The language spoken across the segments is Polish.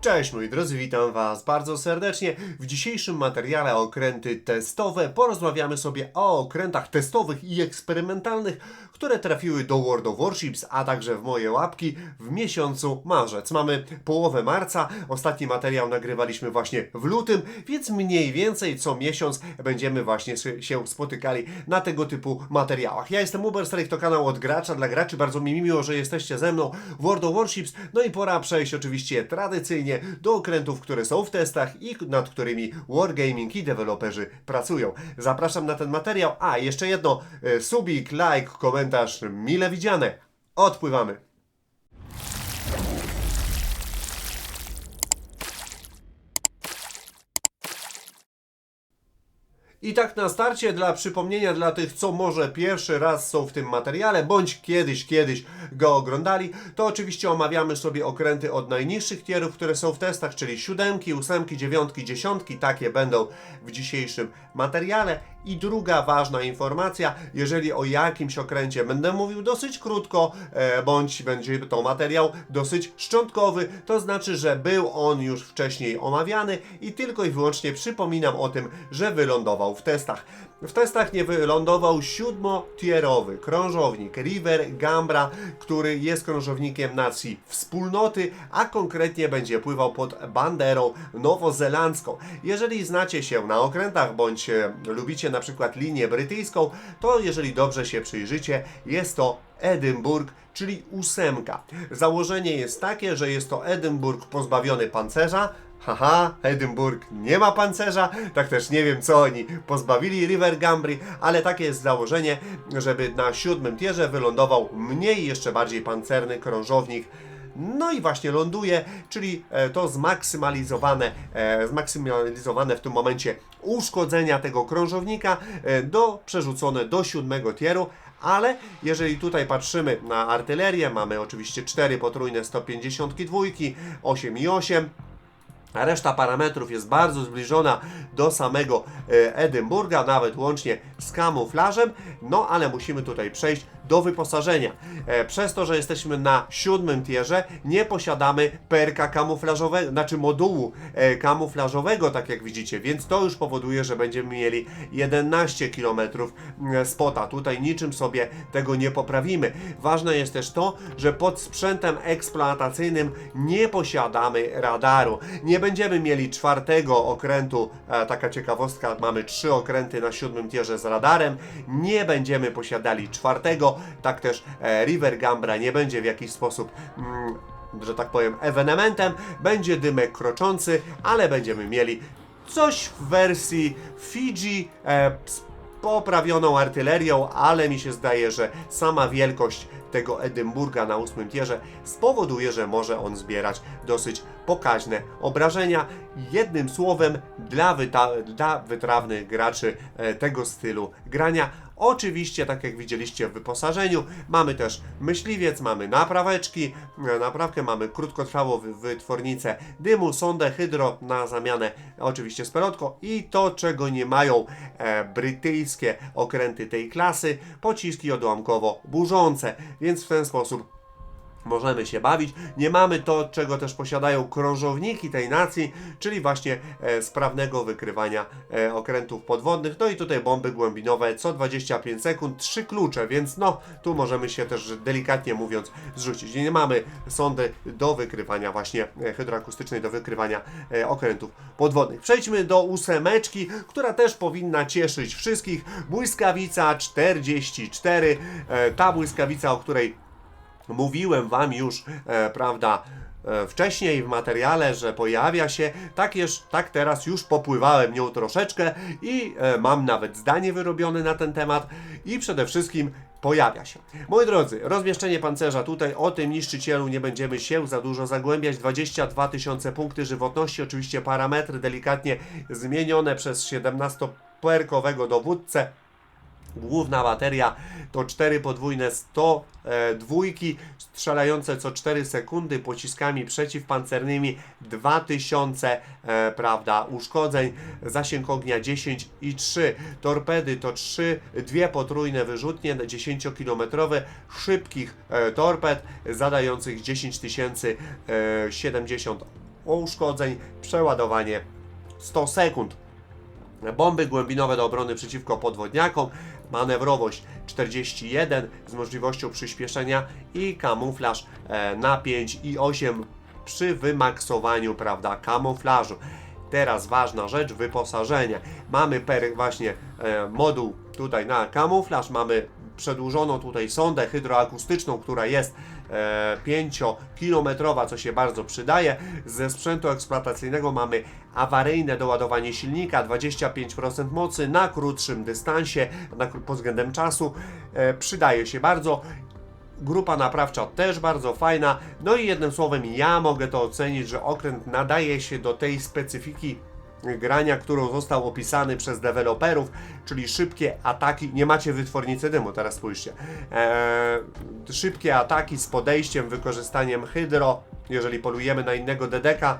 Cześć moi drodzy, witam Was bardzo serdecznie. W dzisiejszym materiale okręty testowe porozmawiamy sobie o okrętach testowych i eksperymentalnych, które trafiły do World of Warships, a także w moje łapki w miesiącu marzec. Mamy połowę marca, ostatni materiał nagrywaliśmy właśnie w lutym, więc mniej więcej co miesiąc będziemy właśnie się spotykali na tego typu materiałach. Ja jestem Uber Strike, to kanał od gracza dla graczy, bardzo mi miło, że jesteście ze mną w World of Warships, no i pora przejść oczywiście tradycyjnie do okrętów, które są w testach i nad którymi Wargaming i deweloperzy pracują. Zapraszam na ten materiał. A, jeszcze jedno, e, subik, like, komentarz, mile widziane. Odpływamy. I tak na starcie, dla przypomnienia dla tych, co może pierwszy raz są w tym materiale, bądź kiedyś, kiedyś go oglądali, to oczywiście omawiamy sobie okręty od najniższych tierów, które są w testach, czyli siódemki, ósemki, dziewiątki, dziesiątki, takie będą w dzisiejszym materiale. I druga ważna informacja, jeżeli o jakimś okręcie będę mówił dosyć krótko, e, bądź będzie to materiał dosyć szczątkowy, to znaczy, że był on już wcześniej omawiany i tylko i wyłącznie przypominam o tym, że wylądował w testach. W testach nie wylądował siódmotierowy krążownik River Gambra, który jest krążownikiem nacji wspólnoty, a konkretnie będzie pływał pod banderą nowozelandzką. Jeżeli znacie się na okrętach bądź e, lubicie na przykład linię brytyjską, to jeżeli dobrze się przyjrzycie, jest to Edynburg, czyli ósemka. Założenie jest takie, że jest to Edynburg pozbawiony pancerza, Haha, Edynburg nie ma pancerza, tak też nie wiem co oni pozbawili River Gambry, ale takie jest założenie, żeby na siódmym tierze wylądował mniej, jeszcze bardziej pancerny krążownik no i właśnie ląduje, czyli e, to zmaksymalizowane, e, zmaksymalizowane w tym momencie uszkodzenia tego krążownika e, do, przerzucone do siódmego tieru, ale jeżeli tutaj patrzymy na artylerię, mamy oczywiście 4 potrójne 152, 8 i 8, a reszta parametrów jest bardzo zbliżona do samego Edynburga, nawet łącznie z kamuflażem, no ale musimy tutaj przejść do wyposażenia. E, Przez to, że jesteśmy na siódmym tierze, nie posiadamy perka kamuflażowego, znaczy modułu e, kamuflażowego, tak jak widzicie, więc to już powoduje, że będziemy mieli 11 km mm, spota. Tutaj niczym sobie tego nie poprawimy. Ważne jest też to, że pod sprzętem eksploatacyjnym nie posiadamy radaru. Nie będziemy mieli czwartego okrętu, e, taka ciekawostka, mamy trzy okręty na siódmym tierze z radarem. Nie będziemy posiadali czwartego, tak też e, River Gambra nie będzie w jakiś sposób. Mm, że tak powiem, ewenementem, będzie dymek kroczący, ale będziemy mieli coś w wersji Fiji e, z poprawioną artylerią, ale mi się zdaje, że sama wielkość tego Edynburga na ósmym tierze spowoduje, że może on zbierać dosyć pokaźne obrażenia. Jednym słowem, dla, dla wytrawnych graczy e, tego stylu grania Oczywiście, tak jak widzieliście w wyposażeniu, mamy też myśliwiec, mamy napraweczki, naprawkę, mamy krótkotrwałą wy- wytwornicę dymu, sondę, hydro na zamianę oczywiście sperotko i to, czego nie mają e, brytyjskie okręty tej klasy, pociski odłamkowo burzące, więc w ten sposób możemy się bawić. Nie mamy to, czego też posiadają krążowniki tej nacji, czyli właśnie e, sprawnego wykrywania e, okrętów podwodnych. No i tutaj bomby głębinowe co 25 sekund, trzy klucze, więc no tu możemy się też delikatnie mówiąc zrzucić. Nie mamy sondy do wykrywania właśnie e, hydroakustycznej, do wykrywania e, okrętów podwodnych. Przejdźmy do ósemeczki, która też powinna cieszyć wszystkich. Błyskawica 44, e, ta błyskawica, o której Mówiłem Wam już, e, prawda, e, wcześniej w materiale, że pojawia się, tak, jeż, tak teraz już popływałem nią troszeczkę i e, mam nawet zdanie wyrobione na ten temat i przede wszystkim pojawia się. Moi drodzy, rozmieszczenie pancerza tutaj, o tym niszczycielu nie będziemy się za dużo zagłębiać. 22 tysiące punkty żywotności, oczywiście parametry delikatnie zmienione przez 17-perkowego dowódcę. Główna bateria to 4 podwójne 100 e, dwójki strzelające co 4 sekundy pociskami przeciwpancernymi. 2000 e, prawda, uszkodzeń, zasięg ognia 10 i 3 torpedy to 3, dwie potrójne wyrzutnie 10-kilometrowe szybkich e, torped zadających 10 tysięcy e, 70 uszkodzeń, przeładowanie 100 sekund. Bomby głębinowe do obrony przeciwko podwodniakom, manewrowość 41 z możliwością przyspieszenia i kamuflaż e, na 5 i 8 przy wymaksowaniu, prawda, kamuflażu. Teraz ważna rzecz, wyposażenie. Mamy per, właśnie e, moduł tutaj na kamuflaż, mamy przedłużoną tutaj sondę hydroakustyczną, która jest 5-kilometrowa, co się bardzo przydaje. Ze sprzętu eksploatacyjnego mamy awaryjne doładowanie silnika, 25% mocy na krótszym dystansie, na, pod względem czasu. E, przydaje się bardzo. Grupa naprawcza też bardzo fajna. No i jednym słowem, ja mogę to ocenić, że okręt nadaje się do tej specyfiki grania, którą został opisany przez deweloperów, czyli szybkie ataki. Nie macie wytwornicy dymu, teraz spójrzcie. Eee, szybkie ataki z podejściem, wykorzystaniem hydro, jeżeli polujemy na innego dedeka.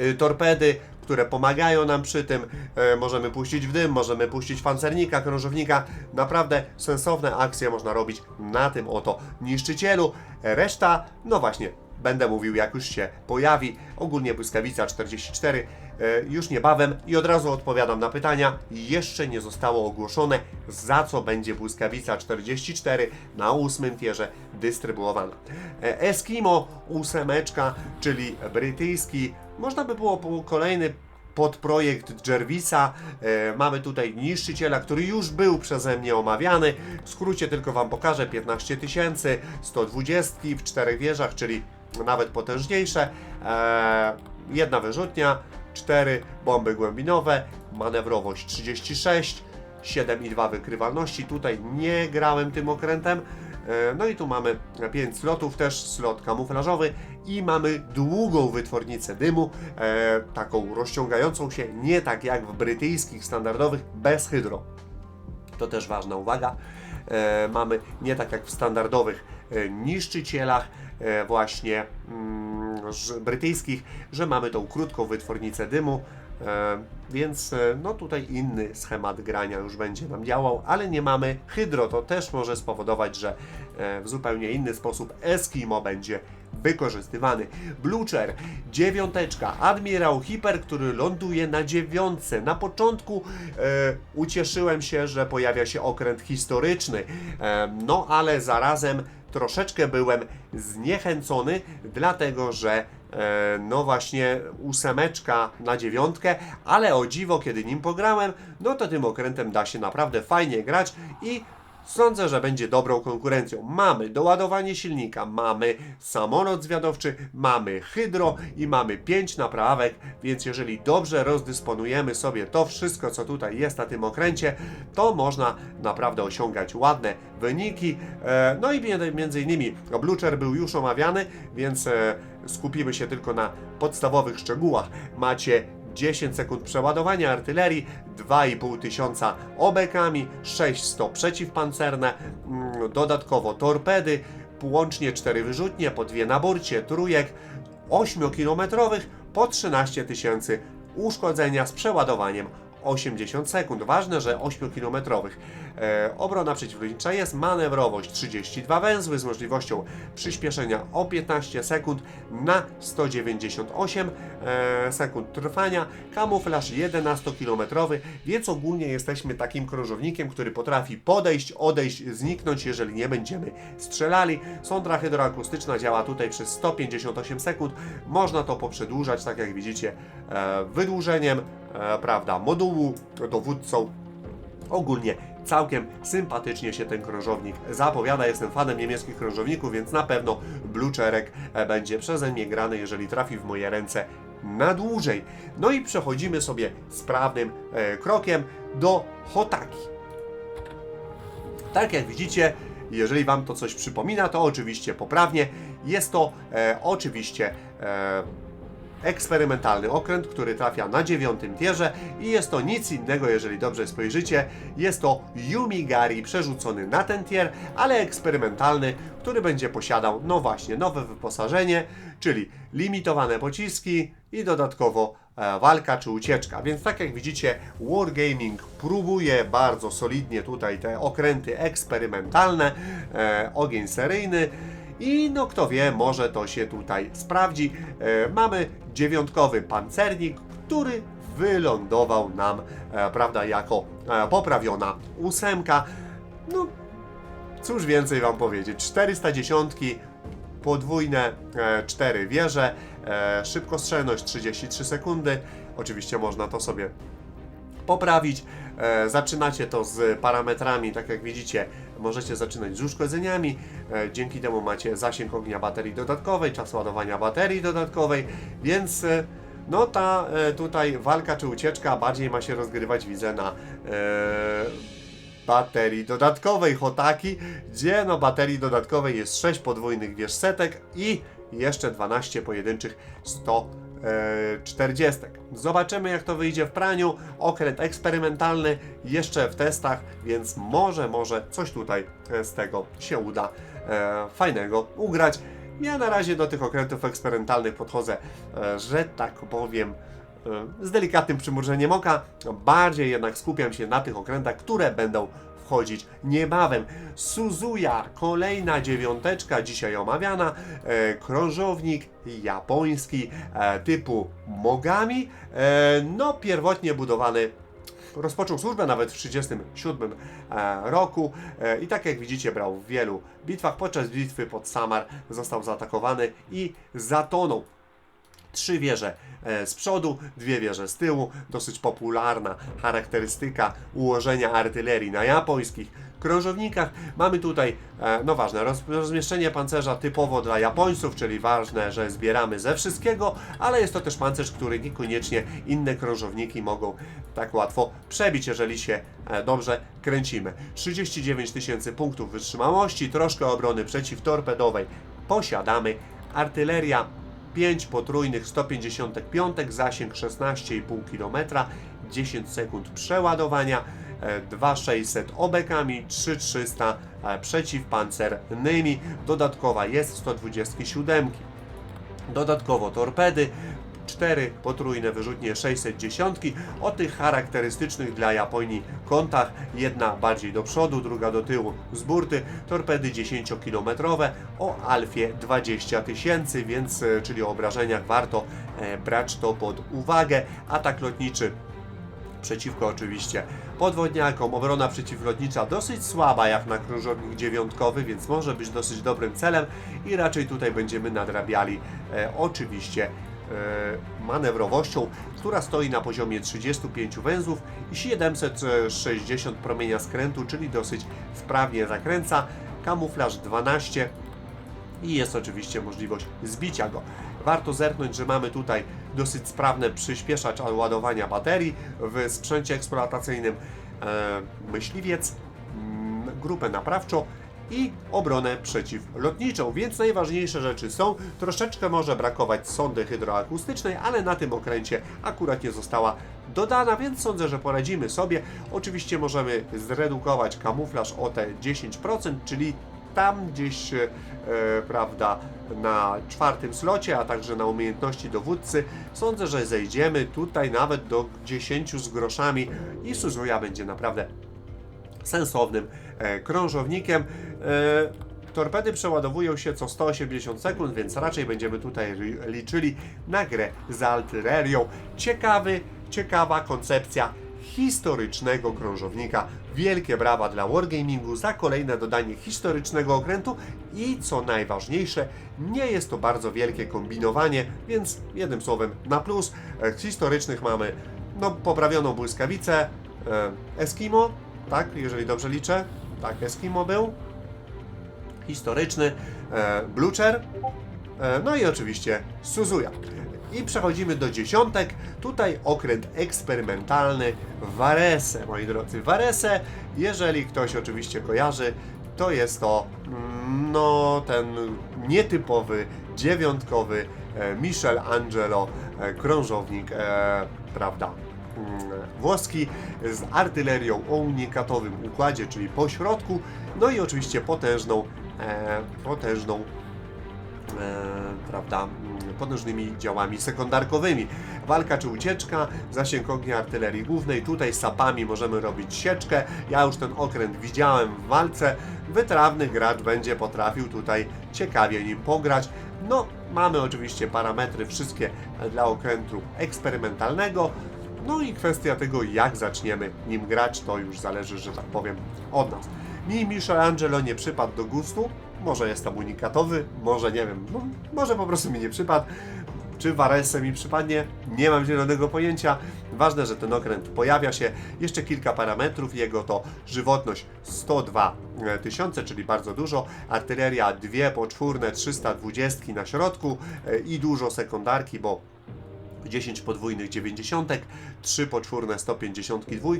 Y, torpedy, które pomagają nam przy tym. E, możemy puścić w dym, możemy puścić pancernika, krążownika. Naprawdę sensowne akcje można robić na tym oto niszczycielu. E, Reszta, no właśnie, będę mówił jak już się pojawi. Ogólnie błyskawica 44 e, już niebawem i od razu odpowiadam na pytania. Jeszcze nie zostało ogłoszone, za co będzie błyskawica 44 na ósmym tierze dystrybuowana. E, Eskimo ósemeczka, czyli brytyjski, można by było kolejny podprojekt Jervisa. E, mamy tutaj niszczyciela, który już był przeze mnie omawiany. W skrócie tylko Wam pokażę 15 tysięcy, 120 w czterech wieżach, czyli nawet potężniejsze. E, jedna wyrzutnia, 4 bomby głębinowe, manewrowość 36, 7,2 wykrywalności. Tutaj nie grałem tym okrętem. E, No i tu mamy 5 slotów, też slot kamuflażowy i mamy długą wytwornicę dymu, e, taką rozciągającą się, nie tak jak w brytyjskich standardowych, bez hydro. To też ważna uwaga. Mamy nie tak jak w standardowych e, niszczycielach, właśnie mm, brytyjskich, że mamy tą krótką wytwornicę dymu. E, więc e, no tutaj inny schemat grania już będzie nam działał, ale nie mamy hydro. To też może spowodować, że e, w zupełnie inny sposób Eskimo będzie wykorzystywany. Blucher, dziewiąteczka, admirał Hiper, który ląduje na dziewiątce. Na początku e, ucieszyłem się, że pojawia się okręt historyczny, e, no ale zarazem troszeczkę byłem zniechęcony, dlatego że e, no właśnie ósemeczka na dziewiątkę, ale o dziwo, kiedy nim pograłem, no to tym okrętem da się naprawdę fajnie grać i Sądzę, że będzie dobrą konkurencją. Mamy doładowanie silnika, mamy samolot zwiadowczy, mamy hydro i mamy 5 naprawek, więc jeżeli dobrze rozdysponujemy sobie to wszystko, co tutaj jest na tym okręcie, to można naprawdę osiągać ładne wyniki. E, No i między- innymi Blucher był już omawiany, więc e, skupimy się tylko na podstawowych szczegółach. Macie 10 sekund przeładowania artylerii, 2,5 tysiąca obekami, 600 przeciwpancerne, mm, dodatkowo torpedy, łącznie 4 wyrzutnie, po dwie na burcie, trójek, 8-kilometrowych, po 13 tysięcy uszkodzenia z przeładowaniem 80 sekund. Ważne, że 8-kilometrowych. E, obrona przeciwlotnicza jest, manewrowość 32 węzły z możliwością przyspieszenia o 15 sekund na 198 e, sekund trwania, kamuflaż 11-kilometrowy, więc ogólnie jesteśmy takim krążownikiem, który potrafi podejść, odejść, zniknąć, jeżeli nie będziemy strzelali. Sondra hydroakustyczna działa tutaj przez 158 sekund. Można to poprzedłużać, tak jak widzicie, e, wydłużeniem, prawda, modułu dowódcą Ogólnie całkiem sympatycznie się ten krążownik zapowiada. Jestem fanem niemieckich krążowników, więc na pewno Blucherek e, będzie przeze mnie grany, jeżeli trafi w moje ręce na dłużej. No i przechodzimy sobie sprawnym e, krokiem do Hotaki. Tak jak widzicie, jeżeli Wam to coś przypomina, to oczywiście poprawnie. Jest to e, oczywiście e, eksperymentalny okręt, który trafia na dziewiątym tierze i jest to nic innego, jeżeli dobrze spojrzycie, jest to Yumigari przerzucony na ten tier, ale eksperymentalny, który będzie posiadał, no właśnie, nowe wyposażenie, czyli limitowane pociski i dodatkowo e, walka czy ucieczka. Więc tak jak widzicie, Wargaming próbuje bardzo solidnie tutaj te okręty eksperymentalne, e, ogień seryjny i no kto wie, może to się tutaj sprawdzi. E, mamy dziewiątkowy pancernik, który wylądował nam, e, prawda, jako e, poprawiona ósemka. No, cóż więcej wam powiedzieć, 410 podwójne e, 4 wieże, e, szybkostrzelność 33 sekundy, oczywiście można to sobie poprawić. E, zaczynacie to z parametrami, tak jak widzicie, możecie zaczynać z uszkodzeniami. E, dzięki temu macie zasięg ognia baterii dodatkowej, czas ładowania baterii dodatkowej, więc e, no ta e, tutaj walka czy ucieczka bardziej ma się rozgrywać, widzę, na baterii dodatkowej Hotaki, gdzie no baterii dodatkowej jest 6 podwójnych wież setek i jeszcze 12 pojedynczych 100 e, 40. Zobaczymy jak to wyjdzie w praniu. Okręt eksperymentalny jeszcze w testach, więc może, może coś tutaj e, z tego się uda e, fajnego ugrać. Ja na razie do tych okrętów eksperymentalnych podchodzę, e, że tak powiem, z delikatnym przymrużeniem oka. Bardziej jednak skupiam się na tych okrętach, które będą wchodzić niebawem. Suzuya, kolejna dziewiąteczka, dzisiaj omawiana, e, krążownik japoński e, typu Mogami, e, no pierwotnie budowany Rozpoczął służbę nawet w 1937 e, roku e, i tak jak widzicie brał w wielu bitwach. Podczas bitwy pod Samar został zaatakowany i zatonął. Trzy wieże e, z przodu, dwie wieże z tyłu. Dosyć popularna charakterystyka ułożenia artylerii na japońskich krążownikach. Mamy tutaj, e, no ważne, roz, rozmieszczenie pancerza typowo dla Japońców, czyli ważne, że zbieramy ze wszystkiego, ale jest to też pancerz, który niekoniecznie inne krążowniki mogą tak łatwo przebić, jeżeli się e, dobrze kręcimy. 39 tysięcy punktów wytrzymałości, troszkę obrony przeciwtorpedowej posiadamy. Artyleria 5 potrójnych 155, zasięg 16,5 km, 10 sekund przeładowania, e, 2600 obekami, 3300 e, przeciwpancernymi, dodatkowa jest 127. Dodatkowo torpedy, 4 potrójne wyrzutnie 610 o tych charakterystycznych dla Japonii kątach, jedna bardziej do przodu, druga do tyłu z burty, torpedy 10-kilometrowe o alfie 20 tysięcy, więc e, czyli o obrażeniach warto e, brać to pod uwagę. Atak lotniczy przeciwko oczywiście podwodniakom. Obrona przeciwlotnicza dosyć słaba jak na krążownik dziewiątkowy, więc może być dosyć dobrym celem i raczej tutaj będziemy nadrabiali e, oczywiście manewrowością, która stoi na poziomie 35 węzłów i 760 promienia skrętu, czyli dosyć wprawnie zakręca. Kamuflaż 12 i jest oczywiście możliwość zbicia go. Warto zerknąć, że mamy tutaj dosyć sprawny przyspieszacz ładowania baterii w sprzęcie eksploatacyjnym e, myśliwiec, mm, grupę naprawczą i obronę przeciwlotniczą, więc najważniejsze rzeczy są. Troszeczkę może brakować sondy hydroakustycznej, ale na tym okręcie akurat nie została dodana, więc sądzę, że poradzimy sobie. Oczywiście możemy zredukować kamuflaż o te 10%, czyli tam gdzieś, e, prawda, na czwartym slocie, a także na umiejętności dowódcy. Sądzę, że zejdziemy tutaj nawet do 10 z groszami i Suzuya będzie naprawdę sensownym e, krążownikiem. E, torpedy przeładowują się co 180 sekund, więc raczej będziemy tutaj liczyli na grę z artylerią. Ciekawy, ciekawa koncepcja historycznego krążownika. Wielkie brawa dla Wargamingu za kolejne dodanie historycznego okrętu i co najważniejsze, nie jest to bardzo wielkie kombinowanie, więc jednym słowem na plus. E, Z historycznych mamy no, poprawioną błyskawicę, e, Eskimo, tak, jeżeli dobrze liczę, tak, Eskimo był, historyczny, e, Blucher, e, no i oczywiście Suzuya. I przechodzimy do dziesiątek. Tutaj okręt eksperymentalny Varese, moi drodzy. Varese, jeżeli ktoś oczywiście kojarzy, to jest to mm, no ten nietypowy, dziewiątkowy e, Michelangelo e, krążownik, e, prawda, mm, włoski z artylerią o unikatowym układzie, czyli po środku, no i oczywiście potężną, e, potężną prawda, mm, potężnymi działami sekundarkowymi. Walka czy ucieczka, zasięg ognia artylerii głównej, tutaj sapami możemy robić sieczkę. Ja już ten okręt widziałem w walce. Wytrawny gracz będzie potrafił tutaj ciekawie nim pograć. No, mamy oczywiście parametry wszystkie dla okrętu eksperymentalnego. No i kwestia tego, jak zaczniemy nim grać, to już zależy, że tak powiem, od nas. Mi Michelangelo nie przypadł do gustu, może jest tam unikatowy, może nie wiem, no, może po prostu mi nie przypadł. Czy Varese mi przypadnie? Nie mam zielonego pojęcia. Ważne, że ten okręt pojawia się. Jeszcze kilka parametrów jego to żywotność 102 tysiące, czyli bardzo dużo. Artyleria dwie poczwórne 320 na środku e, i dużo sekundarki, bo 10 podwójnych 90, 3 poczwórne 152,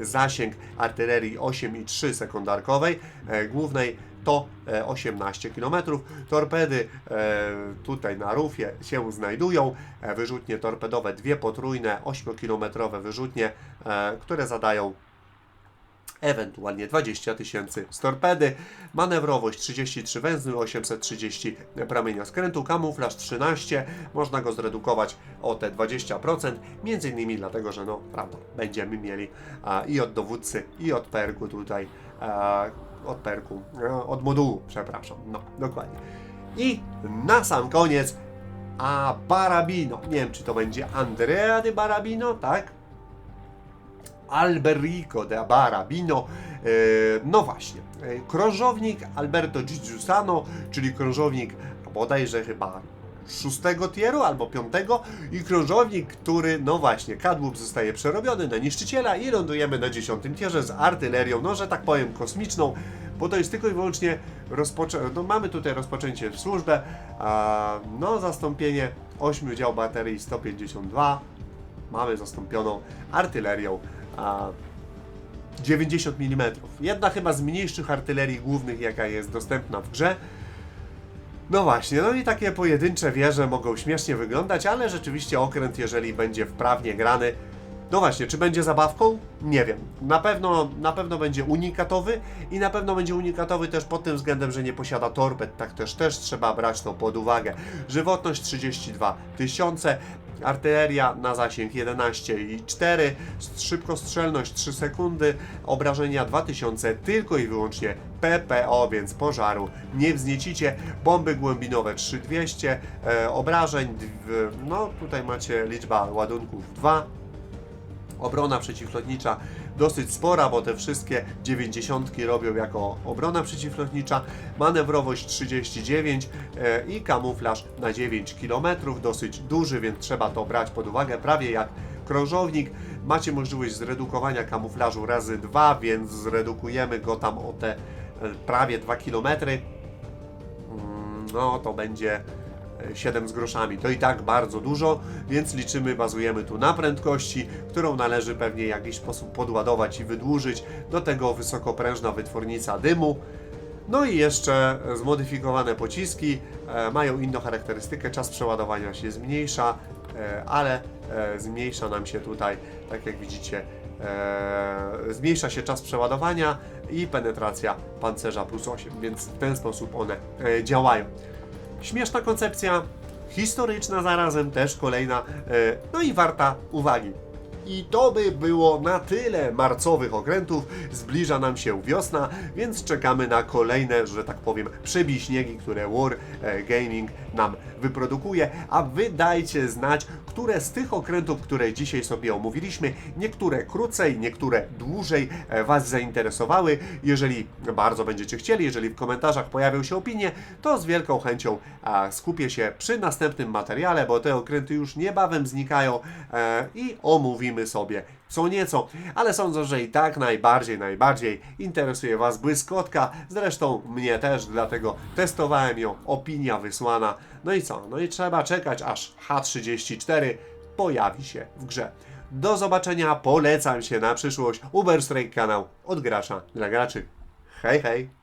zasięg artylerii 8,3 sekundarkowej, e, głównej to e, 18 km. Torpedy e, tutaj na rufie się znajdują, e, wyrzutnie torpedowe, dwie potrójne 8-kilometrowe wyrzutnie, e, które zadają ewentualnie 20 tysięcy z torpedy, manewrowość 33 węzły, 830 promienia skrętu, kamuflaż 13, można go zredukować o te 20%, między innymi dlatego, że no, prawda, będziemy mieli a, i od dowódcy, i od perku tutaj, a, od perku, a, od modułu, przepraszam, no, dokładnie. I na sam koniec, a Barabino, nie wiem czy to będzie Andrea de Barabino, tak? Alberico de Barabino. E, No właśnie, e, krążownik Alberto Giussano, czyli krążownik bodajże chyba szóstego tieru albo piątego i krążownik, który, no właśnie, kadłub zostaje przerobiony na niszczyciela i lądujemy na dziesiątym tierze z artylerią, no że tak powiem kosmiczną, bo to jest tylko i wyłącznie rozpoczę... no mamy tutaj rozpoczęcie w służbę, a, no zastąpienie 8 dział baterii 152, mamy zastąpioną artylerią a, 90 mm. Jedna chyba z mniejszych artylerii głównych, jaka jest dostępna w grze. No właśnie, no i takie pojedyncze wieże mogą śmiesznie wyglądać, ale rzeczywiście okręt, jeżeli będzie wprawnie grany, no właśnie, czy będzie zabawką? Nie wiem. Na pewno, na pewno będzie unikatowy i na pewno będzie unikatowy też pod tym względem, że nie posiada torped. Tak też też trzeba brać to pod uwagę. Żywotność 32 tysiące, artyleria na zasięg 11,4, szybkostrzelność 3 sekundy, obrażenia 2000, tylko i wyłącznie PPO, więc pożaru nie wzniecicie. Bomby głębinowe 3200, e, obrażeń, no tutaj macie liczba ładunków 2, Obrona przeciwlotnicza dosyć spora, bo te wszystkie 90 robią jako obrona przeciwlotnicza. Manewrowość 39 e, i kamuflaż na 9 km, dosyć duży, więc trzeba to brać pod uwagę, prawie jak krążownik. Macie możliwość zredukowania kamuflażu razy 2, więc zredukujemy go tam o te e, prawie 2 km. Mm, No to będzie 7 z groszami. To i tak bardzo dużo, więc liczymy, bazujemy tu na prędkości, którą należy pewnie w jakiś sposób podładować i wydłużyć. Do tego wysokoprężna wytwornica dymu. No i jeszcze zmodyfikowane pociski e, mają inną charakterystykę, czas przeładowania się zmniejsza, e, ale e, zmniejsza nam się tutaj, tak jak widzicie, e, zmniejsza się czas przeładowania i penetracja pancerza plus 8, więc w ten sposób one e, działają. Śmieszna koncepcja, historyczna zarazem też kolejna, e, no i warta uwagi. I to by było na tyle marcowych okrętów. Zbliża nam się wiosna, więc czekamy na kolejne, że tak powiem, przebiśniegi, które War e, Gaming nam wyprodukuje. A wy dajcie znać, które z tych okrętów, które dzisiaj sobie omówiliśmy, niektóre krócej, niektóre dłużej e, Was zainteresowały. Jeżeli bardzo będziecie chcieli, jeżeli w komentarzach pojawią się opinie, to z wielką chęcią skupię się przy następnym materiale, bo te okręty już niebawem znikają e, i omówimy sobie co nieco, ale sądzę, że i tak najbardziej, najbardziej interesuje Was błyskotka, zresztą mnie też, dlatego testowałem ją, opinia wysłana, no i co, no i trzeba czekać aż H34 pojawi się w grze. Do zobaczenia, polecam się na przyszłość, Uberstrike kanał od gracza dla graczy. Hej, hej!